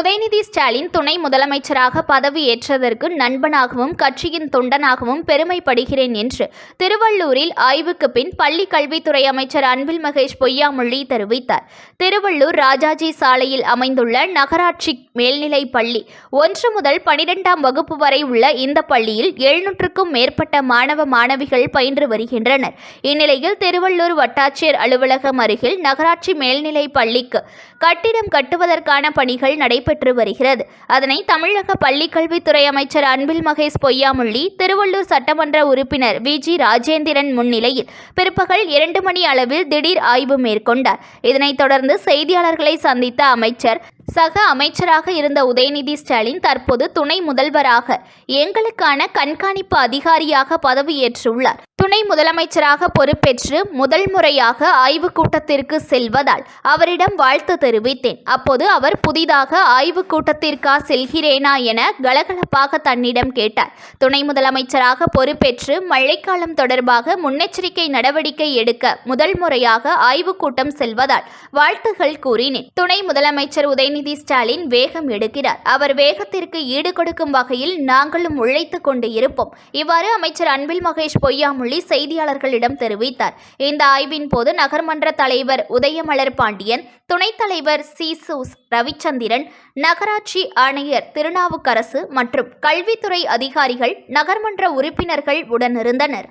உதயநிதி ஸ்டாலின் துணை முதலமைச்சராக பதவியேற்றதற்கு நண்பனாகவும் கட்சியின் தொண்டனாகவும் பெருமைப்படுகிறேன் என்று திருவள்ளூரில் ஆய்வுக்கு பின் பள்ளி கல்வித்துறை அமைச்சர் அன்பில் மகேஷ் பொய்யாமொழி தெரிவித்தார். திருவள்ளூர் ராஜாஜி சாலையில் அமைந்துள்ள நகராட்சி மேல்நிலை பள்ளி ஒன்று முதல் பனிரெண்டாம் வகுப்பு வரை உள்ள இந்த பள்ளியில் எழுநூற்றுக்கும் மேற்பட்ட மாணவ மாணவிகள் பயின்று வருகின்றனர். இந்நிலையில் திருவள்ளூர் வட்டாட்சியர் அலுவலகம் அருகில் நகராட்சி மேல்நிலை பள்ளிக்கு கட்டிடம் கட்டுவதற்கான பணிகள் நடைபெற்று வருகிறது. அதனை தமிழக பள்ளிக்கல்வித்துறை அமைச்சர் அன்பில் மகேஷ் பொய்யாமொழி திருவள்ளூர் சட்டமன்ற உறுப்பினர் வி. ஜி. ராஜேந்திரன் முன்னிலையில் பிற்பகல் இரண்டு மணி அளவில் திடீர் ஆய்வு மேற்கொண்டார். இதனைத் தொடர்ந்து செய்தியாளர்களை சந்தித்த அமைச்சர் சக அமைச்சராக இருந்த உதயநிதி ஸ்டாலின் தற்போது துணை முதல்வராக எங்களுக்கான கண்காணிப்பு அதிகாரியாக பதவியேற்றுள்ளார். துணை முதலமைச்சராக பொறுப்பேற்று முதல் முறையாக ஆய்வுக் கூட்டத்திற்கு செல்வதால் அவரிடம் வாழ்த்து தெரிவித்தேன். அப்போது அவர் புதிதாக ஆய்வுக் கூட்டத்திற்கா செல்கிறேனா என கலகலப்பாக தன்னிடம் கேட்டார். துணை முதலமைச்சராக பொறுப்பேற்று மழைக்காலம் தொடர்பாக முன்னெச்சரிக்கை நடவடிக்கை எடுக்க முதல் முறையாக ஆய்வுக் கூட்டம் செல்வதால் வாழ்த்துகள் கூறினேன். துணை முதலமைச்சர் உதய உதயநிதி ஸ்டாலின் வேகம் எடுக்கிறார். அவர் வேகத்திற்கு ஈடு கொடுக்கும் வகையில் நாங்களும் உழைத்துக் கொண்டு இருப்போம். இவ்வாறு அமைச்சர் அன்பில் மகேஷ் பொய்யாமொழி செய்தியாளர்களிடம் தெரிவித்தார். இந்த ஆய்வின் போது நகர்மன்ற தலைவர் உதயமலர் பாண்டியன் துணைத் தலைவர் சிசூஸ் ரவிச்சந்திரன் நகராட்சி ஆணையர் திருநாவுக்கரசு மற்றும் கல்வித்துறை அதிகாரிகள் நகர்மன்ற உறுப்பினர்கள் உடனிருந்தனர்.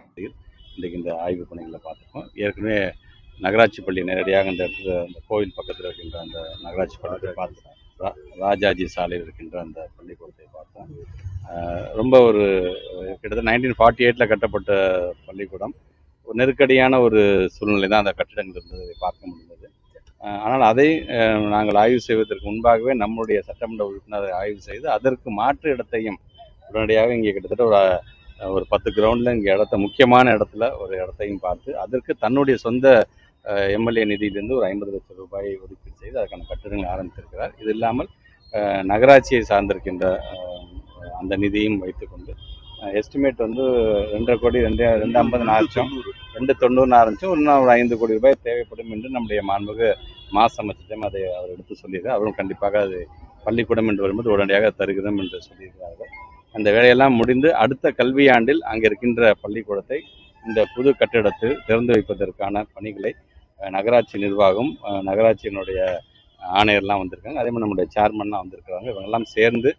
இந்த ஆய்வு பணிகளை பார்த்துருக்கோம். ஏற்கனவே நகராட்சி பள்ளி நேரடியாக இந்த இடத்துல அந்த கோவில் பக்கத்தில் இருக்கின்ற அந்த நகராட்சி பள்ளத்தை பார்த்தேன் ரா- ராஜாஜி சாலையில் இருக்கின்ற அந்த பள்ளிக்கூடத்தை பார்த்தேன். ரொம்ப ஒரு கிட்டத்தட்ட நைன்டீன் ஃபார்ட்டி எயிட்டில் கட்டப்பட்ட பள்ளிக்கூடம். ஒரு நெருக்கடியான ஒரு சூழ்நிலை தான் அந்த கட்டிடங்கள் இருந்ததை பார்க்க முடிந்தது. ஆனால் அதை நாங்கள் ஆய்வு செய்வதற்கு முன்பாகவே நம்முடைய சட்டமன்ற உறுப்பினரை ஆய்வு செய்து அதற்கு மாற்று இடத்தையும் உடனடியாக இங்கே கிட்டத்தட்ட ஒரு ஒரு பத்து கிரவுண்டில் இங்கே இடத்த முக்கியமான இடத்துல ஒரு இடத்தையும் பார்த்து அதற்கு தன்னுடைய சொந்த எம்எல்ஏ நிதியிலிருந்து ஒரு ஐம்பது லட்சம் ரூபாயை ஒதுக்கீடு செய்து அதற்கான கட்டிடங்களை ஆரம்பித்திருக்கிறார். இது இல்லாமல் நகராட்சியை சார்ந்திருக்கின்ற அந்த நிதியும் வைத்துக்கொண்டு எஸ்டிமேட் வந்து ரெண்டரை கோடி ரெண்டு ரெண்டு ஐம்பது லட்சம் ரெண்டு தொண்ணூறு ஆரம்பிச்சோம் இன்னும் ஒரு ஐந்து கோடி ரூபாய் தேவைப்படும் என்று நம்முடைய மாண்புக்கு மாச அமைச்சரிடம் அதை அவர் எடுத்து சொல்லியிருக்கார். அவரும் கண்டிப்பாக அது பள்ளிக்கூடம் என்று வரும்போது உடனடியாக தருகிறோம் என்று சொல்லியிருக்கிறார்கள். அந்த வேலையெல்லாம் முடிந்து அடுத்த கல்வியாண்டில் அங்கே இருக்கின்ற பள்ளிக்கூடத்தை இந்த புது கட்டிடத்தில் திறந்து வைப்பதற்கான பணிகளை நகராட்சி நிர்வாகம் நகராட்சியினுடைய ஆணையர்லாம் வந்திருக்காங்க. அதே மாதிரி நம்முடைய சேர்மன்லாம் வந்திருக்கிறாங்க. இவங்கெல்லாம் சேர்ந்து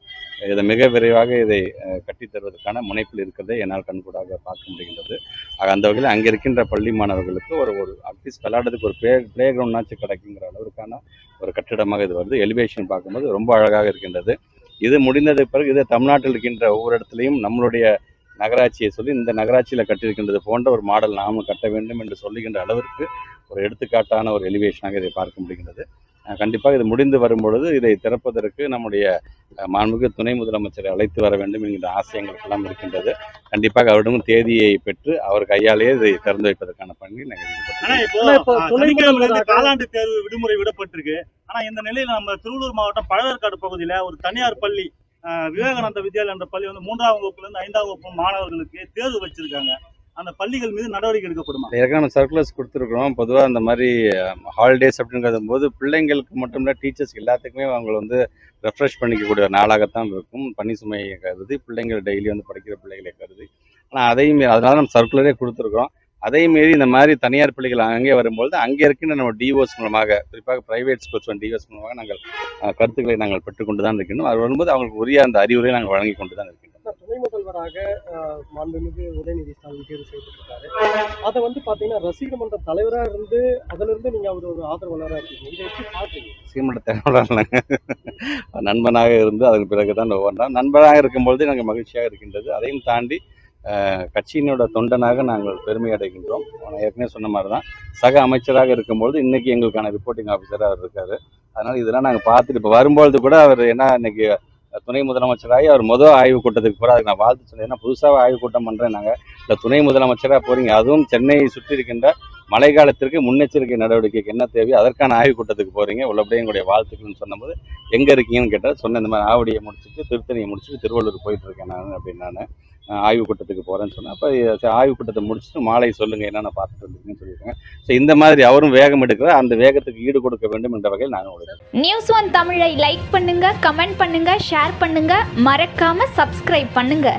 இதை மிக விரைவாக இதை கட்டித்தருவதற்கான முனைப்பில் இருக்கிறதை என்னால் கண்கூடாக பார்க்க முடிகின்றது. அந்த வகையில் அங்கே இருக்கின்ற பள்ளி மாணவர்களுக்கு ஒரு ஒரு அட்லீஸ்ட் விளையாடுறதுக்கு ஒரு ப்ளே ப்ளே கிரவுண்ட்னாச்சும் கிடைக்குங்கிற அளவுக்கான ஒரு கட்டிடமாக இது வருது எலிவேஷன் பார்க்கும்போது ரொம்ப அழகாக இருக்கின்றது. இது முடிந்ததுக்கு பிறகு இது தமிழ்நாட்டில் இருக்கின்ற ஒவ்வொரு இடத்துலையும் நம்மளுடைய நகராட்சியை சொல்லி இந்த நகராட்சியில் கட்டியிருக்கின்றது போன்ற ஒரு மாடல் நாமும் கட்ட வேண்டும் என்று சொல்லுகின்ற அளவிற்கு ஒரு எடுத்துக்காட்டான ஒரு எலிவேஷனாக இதை பார்க்க முடிகின்றது. கண்டிப்பாக இது முடிந்து வரும்பொழுது இதை திறப்பதற்கு நம்முடைய மாண்புமிகு துணை முதலமைச்சரை அழைத்து வர வேண்டும் என்கின்ற ஆசையங்களுக்கெல்லாம் இருக்கின்றது. கண்டிப்பாக அவரிடமும் தேதியை பெற்று அவர் கையாலேயே இதை திறந்து வைப்பதற்கான பணி நாங்கள் காலாண்டு தேர்வு விடுமுறை விடப்பட்டிருக்கு. ஆனா இந்த நிலையில நம்ம திருவள்ளூர் மாவட்டம் பழவேற்காடு பகுதியில ஒரு தனியார் பள்ளி விவேகானந்த வித்யாலயா என்ற பள்ளி வந்து மூன்றாம் வகுப்புல இருந்து ஐந்தாம் வகுப்பு மாணவர்களுக்கு தேர்வு வச்சிருக்காங்க. அந்த பள்ளிகள் மீது நடவடிக்கை எடுக்கப்படுமா? ஏற்கனவே நம்ம சர்க்குலர்ஸ் கொடுத்துருக்குறோம். பொதுவாக அந்த மாதிரி ஹாலிடேஸ் அப்படிங்கிறது போது பிள்ளைங்களுக்கு மட்டும் இல்லை டீச்சர்ஸ் எல்லாத்துக்குமே அவங்களை வந்து ரெஃப்ரெஷ் பண்ணிக்கக்கூடிய நாளாகத்தான் இருக்கும். பணி சுமையை கருதி பிள்ளைங்கள் டெய்லி வந்து படிக்கிற பிள்ளைகளை கருதி. ஆனால் அதையும் அதனால நம்ம சர்க்குலரே கொடுத்துருக்குறோம். அதையும் மீறி இந்த மாதிரி தனியார் பள்ளிகள் அங்கே வரும்பொழுது அங்கே இருக்கின்ற நம்ம டிஓஸ் மூலமாக குறிப்பாக பிரைவேட் ஸ்கூல்ஸ் டிஓஸ் மூலமாக நாங்கள் கருத்துக்களை நாங்கள் பெற்றுக்கொண்டு தான் இருக்கின்றோம். அது வரும்போது அவங்களுக்கு உரிய அந்த அறிவுரையை நாங்கள் வழங்கி கொண்டு தான் இருக்கின்றோம். துணை முதல்வராக மாண்புமிகு உதயநிதி ஸ்டாலின் தேர்வு செய்யப்பட்டிருக்காரு. அதை வந்து பாத்தீங்கன்னா ரசிகர் மன்ற தலைவரா இருந்து அதுல இருந்து நீங்க அவர் ஒரு ஆதரவாளராக இருக்கீங்க. இதை எப்படி சீமண்ட தேவையில்லைங்க நண்பனாக இருந்து அதற்கு பிறகு தான் ஒவ்வொன்றாம். நண்பனாக இருக்கும்பொழுது எனக்கு மகிழ்ச்சியாக இருக்கின்றது. அதையும் தாண்டி கட்சியினோட தொண்டனாக நாங்கள் பெருமை அடைகின்றோம். நான் ஏற்கனவே சொன்ன மாதிரி தான் சக அமைச்சராக இருக்கும்பொழுது இன்னைக்கு எங்களுக்கான ரிப்போர்ட்டிங் ஆஃபீஸராக அவர் இருக்காரு. அதனால இதெல்லாம் நாங்கள் பார்த்துட்டு இப்போ வரும்பொழுது கூட அவர் என்ன இன்னைக்கு துணை முதலமைச்சராகி அவர் முதல் ஆய்வு கூட்டத்துக்கு போகிற அதுக்கு நான் வாழ்த்து சொன்னேன் ஏன்னா புதுசாக ஆய்வு கூட்டம் பண்ணுறேன் நாங்கள் இந்த துணை முதலமைச்சராக போகிறீங்க அதுவும் சென்னையை சுற்றி இருக்கின்ற மழை காலத்திற்கு முன்னெச்சரிக்கை நடவடிக்கைக்கு என்ன தேவையோ அதற்கான ஆய்வுக் கூட்டத்துக்கு போறீங்க. உள்ளபடியே எங்களுடைய வாழ்த்துக்கள்னு சொன்னபோது எங்க இருக்கீங்கன்னு கேட்டால் சொன்ன இந்த மாதிரி ஆவடியை முடிச்சுட்டு திருத்தணியை முடிச்சுட்டு திருவள்ளூர் போயிட்டு இருக்கேன் நான் அப்படின்னு நான் ஆய்வுக் கூட்டத்துக்கு போறேன்னு சொன்னேன். அப்போ ஆய்வுக் கூட்டத்தை முடிச்சுட்டு மாலை சொல்லுங்க என்னென்ன பார்த்துட்டு இருந்தீங்கன்னு சொல்லியிருக்காங்க. ஸோ இந்த மாதிரி அவரும் வேகம் எடுக்கிற அந்த வேகத்துக்கு ஈடு கொடுக்க வேண்டும் என்ற வகையில் நான் உங்களுக்கு நியூஸ் ஒன் தமிழை லைக் பண்ணுங்க கமெண்ட் பண்ணுங்க ஷேர் பண்ணுங்க. மறக்காம சப்ஸ்கிரைப் பண்ணுங்க.